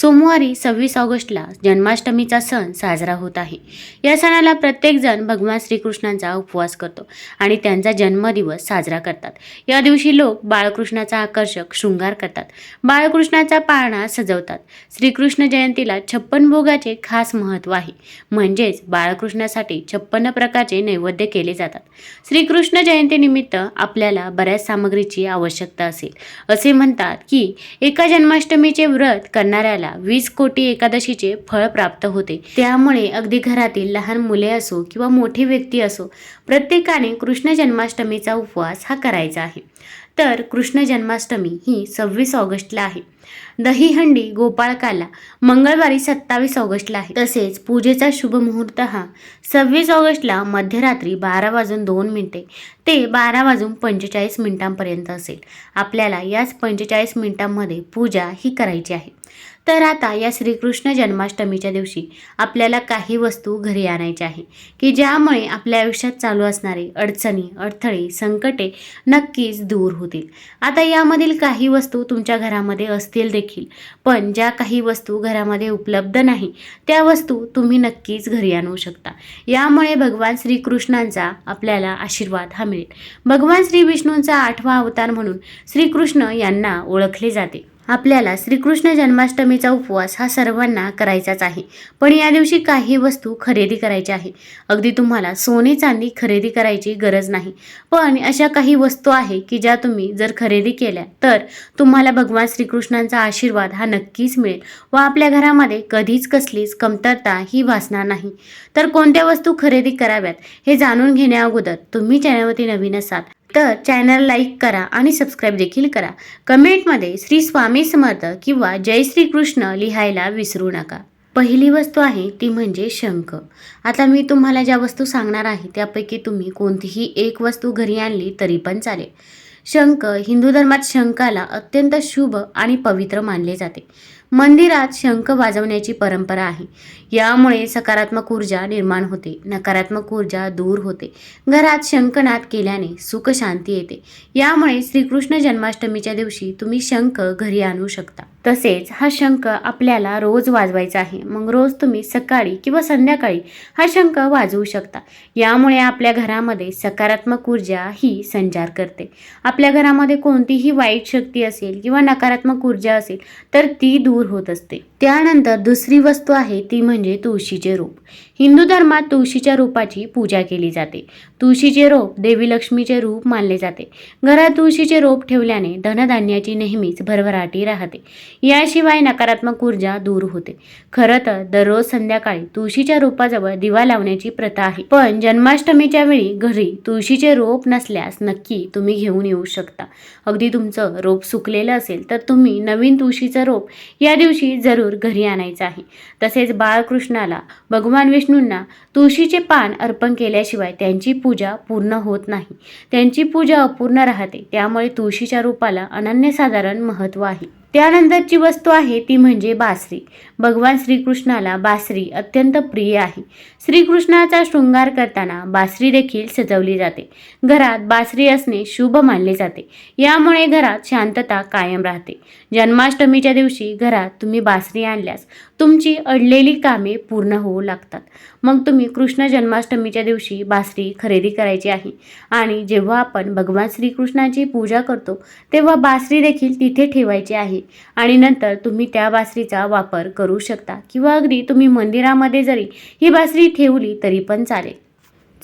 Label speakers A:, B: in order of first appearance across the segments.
A: सोमवारी सव्वीस ऑगस्टला जन्माष्टमीचा सण साजरा होत आहे. या सणाला प्रत्येकजण भगवान श्रीकृष्णांचा उपवास करतो आणि त्यांचा जन्मदिवस साजरा करतात. या दिवशी लोक बाळकृष्णाचा आकर्षक शृंगार करतात. बाळकृष्णाचा पाळणा सजवतात. श्रीकृष्ण जयंतीला छप्पन भोगाचे खास महत्त्व आहे. म्हणजेच बाळकृष्णासाठी छप्पन्न प्रकारचे नैवेद्य केले जातात. श्रीकृष्ण जयंतीनिमित्त आपल्याला बऱ्याच सामग्रीची आवश्यकता असेल. असे म्हणतात की एका जन्माष्टमीचे व्रत करणाऱ्याला वीस कोटी एकादशीचे फळ प्राप्त होते. त्यामुळे अगदी घरातील लहान मुले असो किंवा मोठी व्यक्ती असो प्रत्येकाने कृष्ण जन्माष्टमीचा उपवास हा करायचा आहे. तर कृष्ण जन्माष्टमी ही सव्वीस ऑगस्टला आहे. दहीहंडी गोपाळकाला मंगळवारी सत्तावीस ऑगस्टला आहे. तसेच पूजेचा शुभ मुहूर्त हा सव्वीस ऑगस्टला मध्यरात्री बारा वाजून दोन मिनिटे ते बारा वाजून पंचेचाळीस मिनिटांपर्यंत असेल. आपल्याला याच पंचेचाळीस मिनिटांमध्ये पूजा ही करायची आहे. तर आता या श्रीकृष्ण जन्माष्टमीच्या दिवशी आपल्याला काही वस्तू घरी आणायच्या आहे की ज्यामुळे आपल्या आयुष्यात चालू असणारे अडचणी अडथळे संकटे नक्कीच दूर होतील. आता यामधील काही वस्तू तुमच्या घरामध्ये असतील देखील. पण ज्या काही वस्तू घरामध्ये उपलब्ध नाही त्या वस्तू तुम्ही नक्कीच घरी आणू शकता. यामुळे भगवान श्रीकृष्णांचा आपल्याला आशीर्वाद हा मिळेल. भगवान श्री विष्णूंचा आठवा अवतार म्हणून श्रीकृष्ण यांना ओळखले जाते. आपल्याला श्रीकृष्ण जन्माष्टमीचा उपवास हा सर्वांना करायचाच आहे. पण या दिवशी काही वस्तू खरेदी करायच्या आहे. अगदी तुम्हाला सोने चांदी खरेदी करायची गरज नाही. पण अशा काही वस्तू आहे की ज्या तुम्ही जर खरेदी केल्या तर तुम्हाला भगवान श्रीकृष्णांचा आशीर्वाद हा नक्कीच मिळेल व आपल्या घरामध्ये कधीच कसलीच कमतरता ही भासणार नाही. तर कोणत्या वस्तू खरेदी कराव्यात हे जाणून घेण्या अगोदर तुम्ही चॅनलवरती नवीन असाल तर चॅनल लाईक करा आणि सबस्क्राईब देखील करा. कमेंटमध्ये श्री स्वामी समर्थ किंवा जय श्री कृष्ण लिहायला विसरू नका. पहिली वस्तू आहे ती म्हणजे शंख. आता मी तुम्हाला ज्या वस्तू सांगणार आहे त्यापैकी तुम्ही कोणतीही एक वस्तू घरी आणली तरी पण चालेल. शंख हिंदू धर्मात शंखाला अत्यंत शुभ आणि पवित्र मानले जाते. मंदिरात शंख वाजवण्याची परंपरा आहे. यामुळे सकारात्मक ऊर्जा निर्माण होते. नकारात्मक ऊर्जा दूर होते. घरात शंखनाद केल्याने सुख शांती येते. यामुळे श्रीकृष्ण जन्माष्टमीच्या दिवशी तुम्ही शंख घरी आणू शकता. तसेच हा शंख आपल्याला रोज वाजवायचा आहे. मग रोज तुम्ही सकाळी किंवा संध्याकाळी हा शंख वाजवू शकता. यामुळे आपल्या घरामध्ये सकारात्मक ऊर्जा ही संचार करते. आपल्या घरामध्ये कोणतीही वाईट शक्ती असेल किंवा नकारात्मक ऊर्जा असेल तर ती दूर होत असते. त्यानंतर दुसरी वस्तू आहे ती म्हणजे तुळशीचे रोप. हिंदू धर्मात तुळशीच्या रूपाची पूजा केली जाते. तुळशीचे रोप देवी लक्ष्मीचे रूप मानले जाते. घरात तुळशीचे रोप ठेवल्याने धनधान्याची नेहमीच भरभराटी राहते. याशिवाय नकारात्मक ऊर्जा दूर होते. खरं तर दररोज संध्याकाळी तुळशीच्या रोपाजवळ दिवा लावण्याची प्रथा आहे. पण जन्माष्टमीच्या वेळी घरी तुळशीचे रोप नसल्यास नक्की तुम्ही घेऊन येऊ शकता. अगदी तुमचं रोप सुकलेलं असेल तर तुम्ही नवीन तुळशीचं रोप या दिवशी जरूर घरी आणायचं आहे. तसेच बाळकृष्णाला भगवान विष्णूंना तुळशीचे पान अर्पण केल्याशिवाय त्यांची पूजा पूर्ण होत नाही. त्यांची पूजा अपूर्ण राहते त्यामुळे तुळशीच्या रूपाला अनन्यसाधारण महत्त्व आहे. त्यानंतरची वस्तू आहे ती म्हणजे बासरी. भगवान श्रीकृष्णाला बासरी अत्यंत प्रिय आहे. श्रीकृष्णाचा शृंगार करताना बासरी देखील सजवली जाते. घरात बासरी असणे शुभ मानले जाते. यामुळे घरात शांतता कायम राहते. जन्माष्टमीच्या दिवशी घरात तुम्ही बासरी आणल्यास तुमची अडलेली कामे पूर्ण होऊ लागतात. मग तुम्ही कृष्ण जन्माष्टमीच्या दिवशी बासरी खरेदी करायची आहे. आणि जेव्हा आपण भगवान श्रीकृष्णाची पूजा करतो तेव्हा बासरी देखील तिथे ठेवायची आहे. आणि नंतर तुम्ही त्या बासरीचा वापर करू शकता. किंवा अगदी तुम्ही मंदिरामध्ये जरी ही बासरी ठेवली तरी पण चालेल.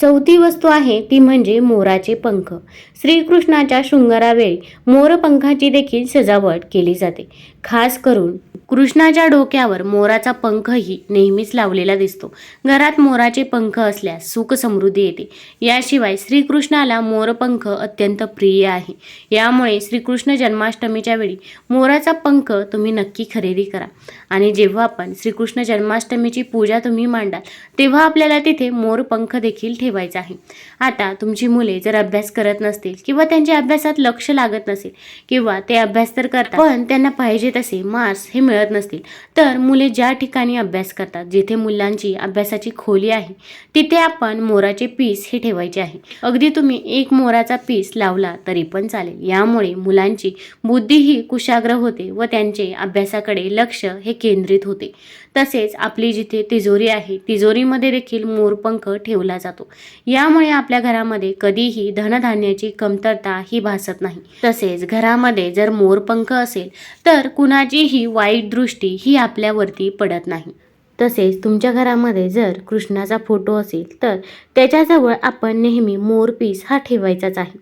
A: चौथी वस्तू आहे ती म्हणजे मोराचे पंख. श्रीकृष्णाच्या शृंगारावेळी मोरपंखाची देखील सजावट केली जाते. खास करून कृष्णाच्या डोक्यावर मोराचा पंखही नेहमीच लावलेला दिसतो. घरात मोराचे पंख असल्यास सुख समृद्धी येते. याशिवाय श्रीकृष्णाला मोरपंख अत्यंत प्रिय आहे. यामुळे श्रीकृष्ण जन्माष्टमीच्या वेळी मोराचा पंख तुम्ही नक्की खरेदी करा. आणि जेव्हा आपण श्रीकृष्ण जन्माष्टमीची पूजा तुम्ही मांडाल तेव्हा आपल्याला तिथे मोरपंख देखील ठेवायचा आहे. आता तुमची मुले जर अभ्यास करत नसतील किंवा त्यांच्या अभ्यासात लक्ष लागत नसेल किंवा ते अभ्यास तर करतात पण त्यांना पाहिजे तसे मार्क्स हे मिळ मिळत नसतील. तर मुले ज्या ठिकाणी अभ्यास करतात जिथे मुलांची अभ्यासाची खोली आहे तिथे आपण मोराचे पीस हे ठेवायचे आहे. अगदी तुम्ही एक मोराचा पीस लावला तरी पण चालेल. यामुळे मुलांची बुद्धीही कुशाग्र होते व त्यांचे अभ्यासाकडे लक्ष हे केंद्रित होते. तसेच आपली जिथे तिजोरी आहे तिजोरीमध्ये देखील मोरपंख ठेवला जातो. यामुळे आपल्या घरामध्ये कधीही धनधान्याची कमतरता ही भासत नाही. तसेच घरामध्ये जर मोरपंख असेल तर कुणाचीही वाईट दृष्टी ही आपल्यावरती पडत नाही. तसेच तुमच्या घरामध्ये जर कृष्णाचा फोटो असेल तर त्याच्याजवळ आपण नेहमी मोरपीस हा ठेवायचाच आहे.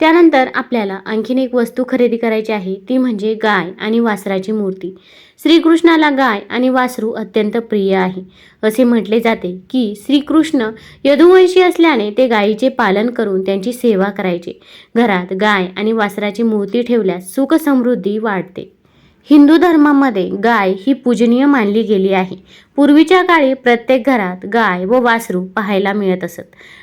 A: त्यानंतर आपल्याला आणखीन एक वस्तू खरेदी करायची आहे ती म्हणजे गाय आणि वासराची मूर्ती. श्रीकृष्णाला गाय आणि वासरू अत्यंत प्रिय आहे. असे म्हटले जाते की श्रीकृष्ण यदुवंशी असल्याने ते गायीचे पालन करून त्यांची सेवा करायचे. घरात गाय आणि वासराची मूर्ती ठेवल्यास सुख समृद्धी वाढते. हिंदू धर्मामध्ये गाय ही पूजनीय मानली गेली आहे. पूर्वीच्या काळी प्रत्येक घरात गाय व वासरू पाहायला मिळत असत.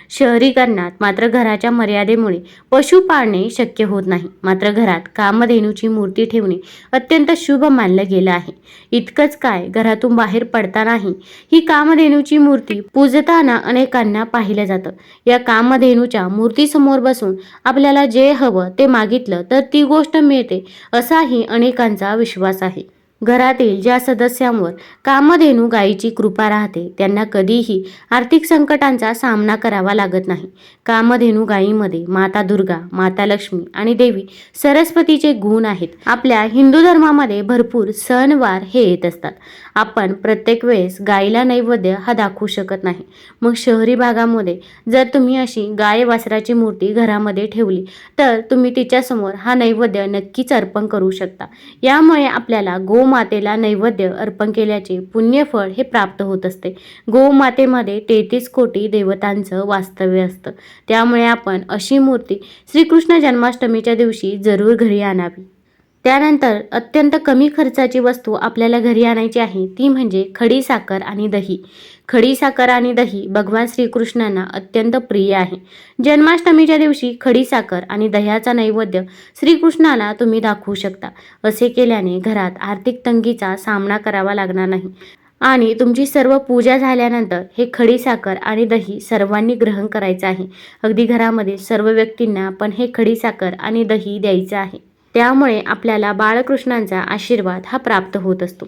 A: शहरीकरणात मात्र घराच्या मर्यादेमुळे पशु पाळणे शक्य होत नाही. मात्र घरात कामधेनूची मूर्ती ठेवणे अत्यंत शुभ मानलं गेलं आहे. इतकंच काय घरातून बाहेर पडतानाही ही कामधेनूची मूर्ती पूजताना अनेकांना पाहिलं जातं. या कामधेनूच्या मूर्तीसमोर बसून आपल्याला जे हवं ते मागितलं तर ती गोष्ट मिळते असाही अनेकांचा विश्वास आहे. घरातील ज्या सदस्यांवर कामधेनू गायीची कृपा राहते त्यांना कधीही आर्थिक संकटांचा सामना करावा लागत नाही. कामधेनू गायीमध्ये माता दुर्गा माता लक्ष्मी आणि देवी सरस्वतीचे गुण आहेत. आपल्या हिंदू धर्मामध्ये भरपूर सणवार हे येत असतात. आपण प्रत्येक वेळेस गायीला नैवेद्य हा दाखवू शकत नाही. मग शहरी भागामध्ये जर तुम्ही अशी गाय वासराची मूर्ती घरामध्ये ठेवली तर तुम्ही तिच्यासमोर हा नैवेद्य नक्कीच अर्पण करू शकता. यामुळे आपल्याला गो गोमातेला नैवेद्य अर्पण केल्याचे पुण्यफळ हे प्राप्त होत असते. गोमातेमध्ये तेहतीस कोटी देवतांचं वास्तव्य असतं. त्यामुळे आपण अशी मूर्ती श्रीकृष्ण जन्माष्टमीच्या दिवशी जरूर घरी आणावी. त्यानंतर अत्यंत कमी खर्चाची वस्तू आपल्याला घरी आणायची आहे ती म्हणजे खडी साखर आणि दही. खडी साखर आणि दही भगवान श्रीकृष्णांना अत्यंत प्रिय आहे. जन्माष्टमीच्या दिवशी खडी साखर आणि दह्याचा नैवेद्य श्रीकृष्णाला तुम्ही दाखवू शकता. असे केल्याने घरात आर्थिक तंगीचा सामना करावा लागणार नाही. आणि तुमची सर्व पूजा झाल्यानंतर हे खडी साखर आणि दही सर्वांनी ग्रहण करायचं आहे. अगदी घरामध्ये सर्व व्यक्तींना पण हे खडी साखर आणि दही द्यायचं आहे. त्यामुळे आपल्याला बाळकृष्णांचा आशीर्वाद हा प्राप्त होत असतो.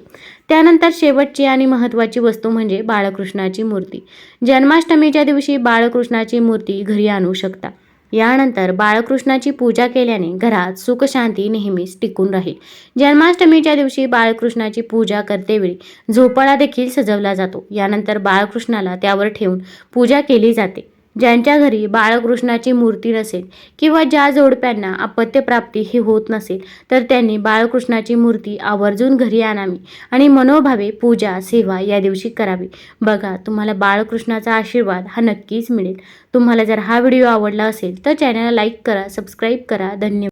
A: त्यानंतर शेवटची आणि महत्त्वाची वस्तू म्हणजे बाळकृष्णाची मूर्ती. जन्माष्टमीच्या दिवशी बाळकृष्णाची मूर्ती घरी आणू शकता. यानंतर बाळकृष्णाची पूजा केल्याने घरात सुखशांती नेहमीच टिकून राहील. जन्माष्टमीच्या दिवशी बाळकृष्णाची पूजा करतेवेळी झोपाळा देखील सजवला जातो. यानंतर बाळकृष्णाला त्यावर ठेवून पूजा केली जाते. ज्यांच्या घरी बाळकृष्णाची मूर्ती नसेल किंवा ज्या जोडप्यांना अपत्यप्राप्ती ही होत नसेल तर त्यांनी बाळकृष्णाची मूर्ती आवर्जून घरी आणावी आणि मनोभावे पूजा सेवा या दिवशी करावी. बघा तुम्हाला बाळकृष्णाचा आशीर्वाद हा नक्कीच मिळेल. तुम्हाला जर हा व्हिडिओ आवडला असेल तर चॅनलला लाईक करा सबस्क्राईब करा. धन्यवाद.